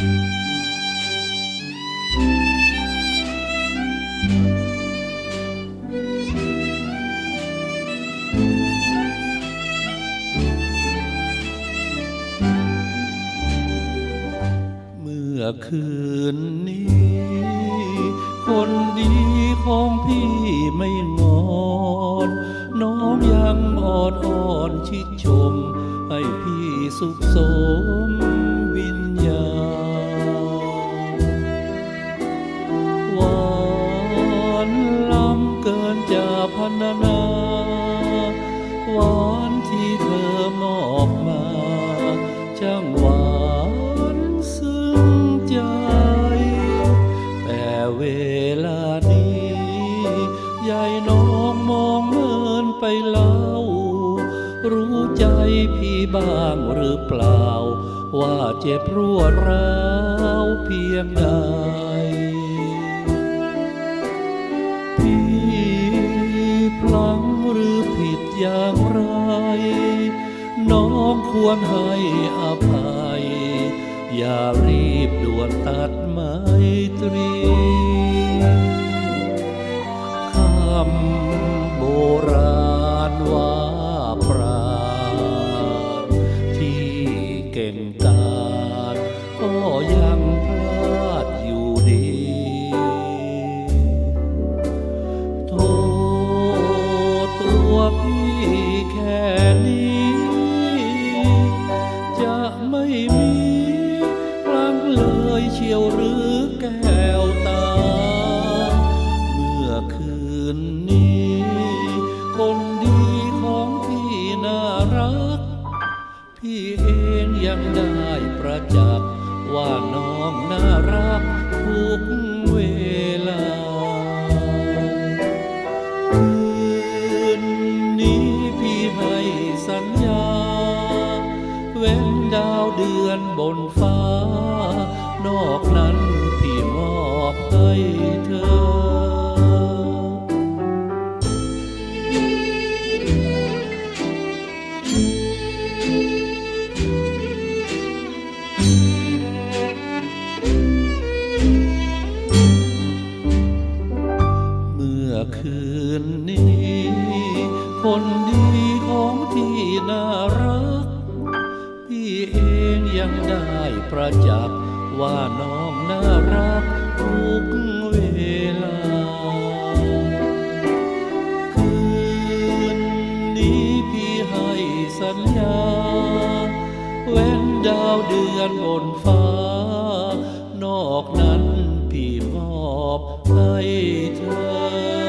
เมื่อคืนนี้ คนดีของพี่ไม่งอนน้องยังอดอ่อนชิดชม ให้พี่สุขสม จะพันา หวานที่เธอมอบมาช่างหวานซึ้งใจ แต่เวลานี้ยายน้องมองเมินไปเล่ารู้ใจพี่บ้างหรือเปล่า ว่าเจ็บรวดร้าวเพียงใด ควรให้อภัย อย่ารีบด่วนตัดไมตรีคำโบราณว่าปราณที่เก่งกาจก็ยังพลาดอยู่ดีโทษตัวพี่ ม่มีพลังเลยเชียวหรือแก้วตา เมื่อคืนนี้ คนดีของพี่น่ารัก พี่เองยังได้ประจักษ์ว่าน้องน่ารักทุกเว บนฟ้า นอกนั้นพี่มอบให้เธอเมื่อคืนนี้ คนดีของที่น่ารัก เองยังได้ประจักษ์ว่าน้องน่ารักทุกเวลา คืนนี้พี่ให้สัญญา เว้นดาวเดือนบนฟ้า นอกนั้นพี่มอบให้เธอ